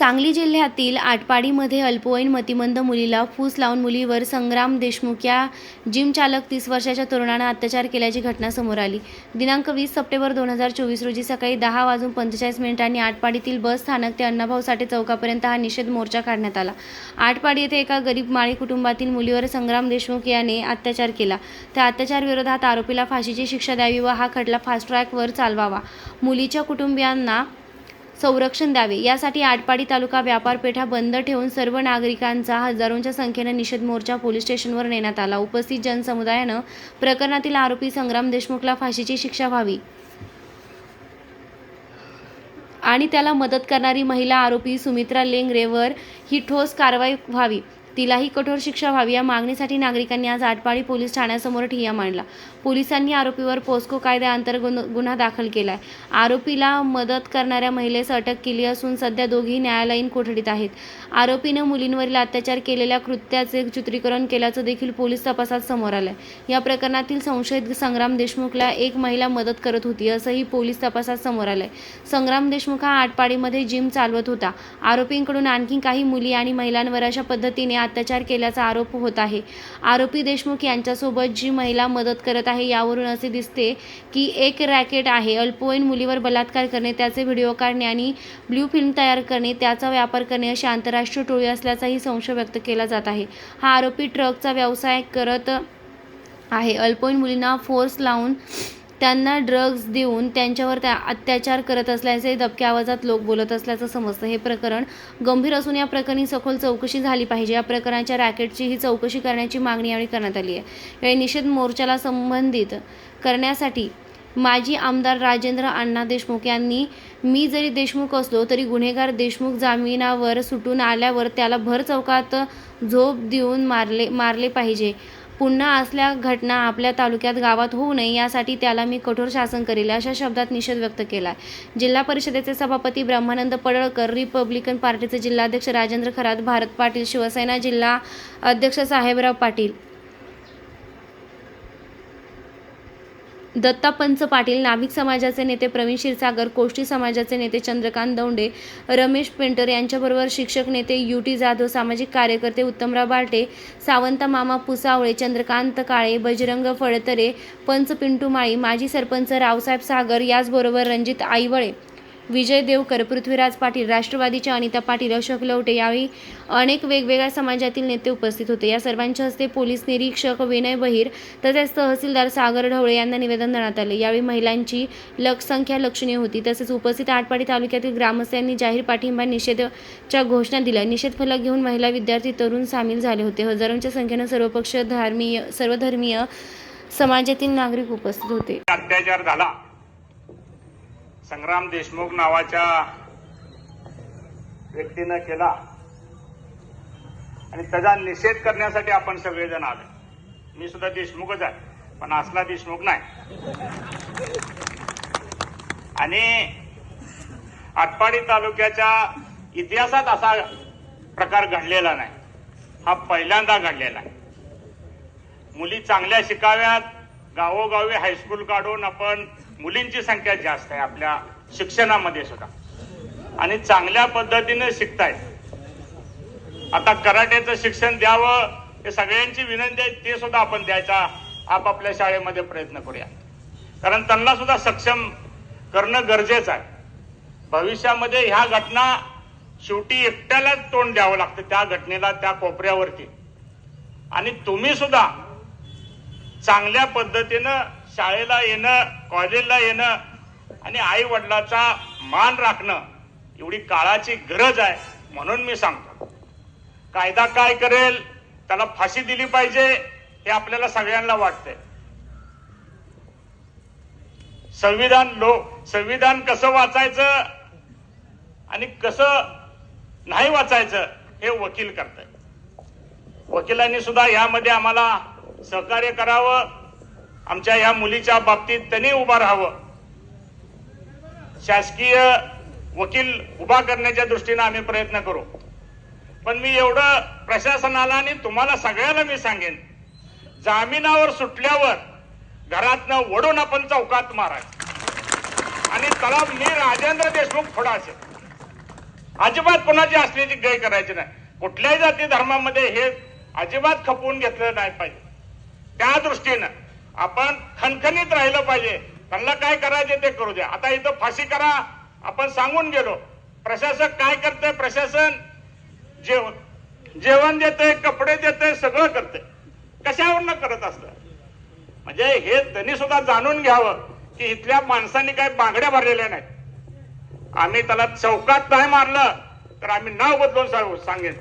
सांगली जिल्ह्यातील आटपाडीमध्ये अल्पवयीन मतिमंद मुलीला फूस लावून मुलीवर संग्राम देशमुख या जिम चालक तीस वर्षाच्या तरुणानं अत्याचार केल्याची घटना समोर आली. दिनांक वीस सप्टेंबर दोन हजार चोवीस रोजी सकाळी दहा वाजून पंचेचाळीस मिनिटांनी आटपाडीतील बस स्थानक ते अण्णाभाऊ साठे चौकापर्यंत हा निषेध मोर्चा काढण्यात आला. आटपाडी येथे एका गरीब माळी कुटुंबातील मुलीवर संग्राम देशमुख याने अत्याचार केला. त्या अत्याचारविरोधात आरोपीला फाशीची शिक्षा द्यावी व हा खटला फास्ट ट्रॅकवर चालवावा. मुलीच्या कुटुंबियांना संरक्षण द्यावे. यासाठी आटपाडी तालुका व्यापारपेठा बंद ठेवून सर्व नागरिकांचा हजारोंच्या संख्येनं निषेध मोर्चा पोलीस स्टेशनवर नेण्यात आला. उपस्थित जनसमुदायानं प्रकरणातील आरोपी संग्राम देशमुखला फाशीची शिक्षा व्हावी. आणि त्याला मदत करणारी महिला आरोपी सुमित्रा लेंगरेवर ही ठोस कारवाई व्हावी. तिलाही कठोर शिक्षा व्हावी. या मागणीसाठी नागरिकांनी आज आटपाडी पोलीस ठाण्यासमोर ठिय्या मांडला. पोलिसांनी आरोपीवर पोस्को कायद्याअंतर्गत गुन्हा दाखल केला आहे आरोपीला मदत करणाऱ्या महिलेस अटक केली असून सध्या दोघी न्यायालयीन कोठडीत आहेत. आरोपीनं मुलींवरील अत्याचार केलेल्या कृत्याचे चित्रीकरण केल्याचं देखील पोलीस तपासात समोर आलंय. या प्रकरणातील संशयित संग्राम देशमुखला एक महिला मदत करत होती असंही पोलीस तपासात समोर आलंय. संग्राम देशमुख हा आटपाडीमध्ये जिम चालवत होता. आरोपींकडून आणखी काही मुली आणि महिलांवर अशा पद्धतीने अत्याचार केल्याचा आरोप होत आहे. आरोपी देशमुख यांच्यासोबत जी महिला मदत करत आहे यावरून असे दिसते की एक रॅकेट आहे. अल्पवयीन मुलीवर बलात्कार करणे त्याचे व्हिडिओ काढणे आणि ब्ल्यू फिल्म तयार करणे त्याचा व्यापार करणे अशी आंतरराष्ट्रीय टोळी असल्याचाही संशय व्यक्त केला जात आहे. हा आरोपी ट्रकचा व्यवसाय करत आहे. अल्पवयीन मुलींना फोर्स लावून त्यांना ड्रग्ज देऊन त्यांच्यावर त्या अत्याचार करत असल्याचे दबक्या आवाजात लोक बोलत असल्याचं समजतं. हे प्रकरण गंभीर असून या प्रकरणी सखोल चौकशी झाली पाहिजे. या प्रकरणाच्या रॅकेटची ही चौकशी करण्याची मागणी यावेळी करण्यात आली आहे. यावेळी निषेध मोर्चाला संबंधित करण्यासाठी माजी आमदार राजेंद्र अण्णा देशमुख यांनी मी जरी देशमुख असलो तरी गुन्हेगार देशमुख जामिनावर सुटून आल्यावर त्याला भर चौकात झोप देऊन मारले मारले पाहिजे. पुन्हा असल्या घटना आपल्या तालुक्यात गावात होऊ नये यासाठी त्याला मी कठोर शासन करेल अशा शब्दात निषेध व्यक्त केला जिल्हा परिषदेचे सभापती ब्रह्मानंद पडळकर रिपब्लिकन पार्टीचे जिल्हाध्यक्ष राजेंद्र खरात भारत पाटील शिवसेना जिल्हा अध्यक्ष साहेबराव पाटील दत्ता पंच पाटील नाभिक समाजाचे नेते प्रवीण क्षीरसागर कोष्टी समाजाचे नेते चंद्रकांत दौंडे रमेश पेंटर यांच्याबरोबर शिक्षक नेते यू टी जाधव सामाजिक कार्यकर्ते उत्तमराव बाटे सावंत मामा पुसावळे चंद्रकांत काळे बजरंग फळतरे पंच पिंटू माळी माजी सरपंच रावसाहेब सागर याचबरोबर रणजित आईवळे. विजय देवकर पृथ्वीराज पाटील राष्ट्रवादीच्या अनिता पाटील अशोक लवटे यावेळी अनेक वेगवेगळ्या समाजातील नेते उपस्थित होते. या सर्वांच्या हस्ते पोलीस निरीक्षक विनय बहिर तसेच तहसीलदार सागर ढवळे यांना निवेदन देण्यात आले. यावेळी महिलांची लोकसंख्या लक्षणीय होती. तसेच उपस्थित आटपाडी तालुक्यातील ग्रामस्थांनी जाहीर पाठिंबा निषेधच्या घोषणा दिल्या. निषेध फलक घेऊन महिला विद्यार्थी तरुण सामील झाले होते. हजारोंच्या संख्येनं सर्वपक्ष धार्मीय सर्वधर्मीय समाजातील नागरिक उपस्थित होते. अत्याचार झाला. संग्राम देशमुख नावाच्या व्यक्तीनं केला. आणि त्याचा निषेध करण्यासाठी आपण सगळेजण आले मी सुद्धा देशमुखच आहे पण असला देशमुख नाही. आणि आटपाडी तालुक्याच्या इतिहासात असा प्रकार घडलेला नाही. हा पहिल्यांदा घडलेला आहे. मुली चांगल्या शिकाव्यात गावोगावी हायस्कूल काढून आपण मुलींची संख्या जास्त आहे आपल्या शिक्षणामध्ये सुद्धा. आणि चांगल्या पद्धतीने शिकतायत. आता कराट्याचं शिक्षण द्यावं हे सगळ्यांची विनंती आहे ते सुद्धा आपण द्यायचा आपापल्या शाळेमध्ये प्रयत्न करूया. कारण त्यांना सुद्धा सक्षम करणं गरजेचं आहे. भविष्यामध्ये ह्या घटना शेवटी एकट्यालाच तोंड द्यावं लागतं त्या घटनेला त्या कोपऱ्यावरती. आणि तुम्ही सुद्धा चांगल्या पद्धतीनं शाळेला येणं कॉलेजला येणं आणि आई वडिलाचा मान राखणं एवढी काळाची गरज आहे म्हणून मी सांगतो. कायदा काय करेल त्याला फाशी दिली पाहिजे हे आपल्याला सगळ्यांना वाटतंय. संविधान लो संविधान कसं वाचायचं आणि कसं नाही वाचायचं हे वकील करताय. वकिलांनी सुद्धा यामध्ये आम्हाला सहकार्य करावं आमच्या या मुलीच्या बाबतीत त्यांनी उभं राहावं. शासकीय वकील उभा करण्याच्या दृष्टीनं आम्ही प्रयत्न करू. पण मी एवढं प्रशासनाला आणि तुम्हाला सगळ्याला मी सांगेन जामिनावर सुटल्यावर घरातनं वडून आपण चौकात मारायचं. आणि त्याला मी राजेंद्र देशमुख पुढं असेल अजिबात कोणाची असल्याची गय करायची नाही. कुठल्याही जाती धर्मामध्ये हे अजिबात खपवून घेतलं नाही पाहिजे. त्या दृष्टीनं आपण खणखणीत राहिलं पाहिजे. त्यांना काय करायचे ते करू द्या. आता इथं फाशी करा. आपण सांगून गेलो. प्रशासक काय करते? प्रशासन जेवण जेवण देते कपडे देते सगळं करते. कशावरनं करत असतं? म्हणजे हे त्यांनी सुद्धा जाणून घ्यावं की इथल्या माणसांनी काय बांगड्या भरलेल्या नाहीत. आम्ही त्याला चौकात नाही मारलं तर आम्ही नाव बदलून सांगेन.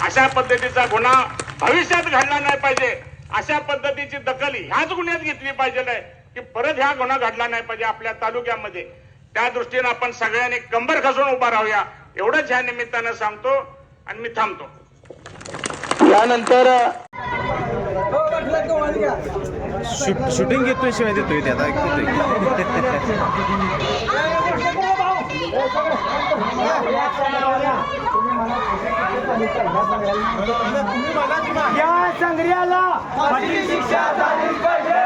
अशा पद्धतीचा गुन्हा भविष्यात घडला नाही पाहिजे. अशा पद्धतीची दखल ह्याच गुन्ह्यात घेतली पाहिजे की परत ह्या गुन्हा घडला नाही पाहिजे आपल्या तालुक्यामध्ये. त्या दृष्टीनं आपण सगळ्यांनी कंबर खसून उभा राहूया. एवढंच ह्या निमित्तानं सांगतो आणि मी थांबतो. यानंतर शूट शूटिंग घेतोय शिवाय देतोय ते. आता ऐकतोय या संग्रहाला शिक्षा झालीच पाहिजे.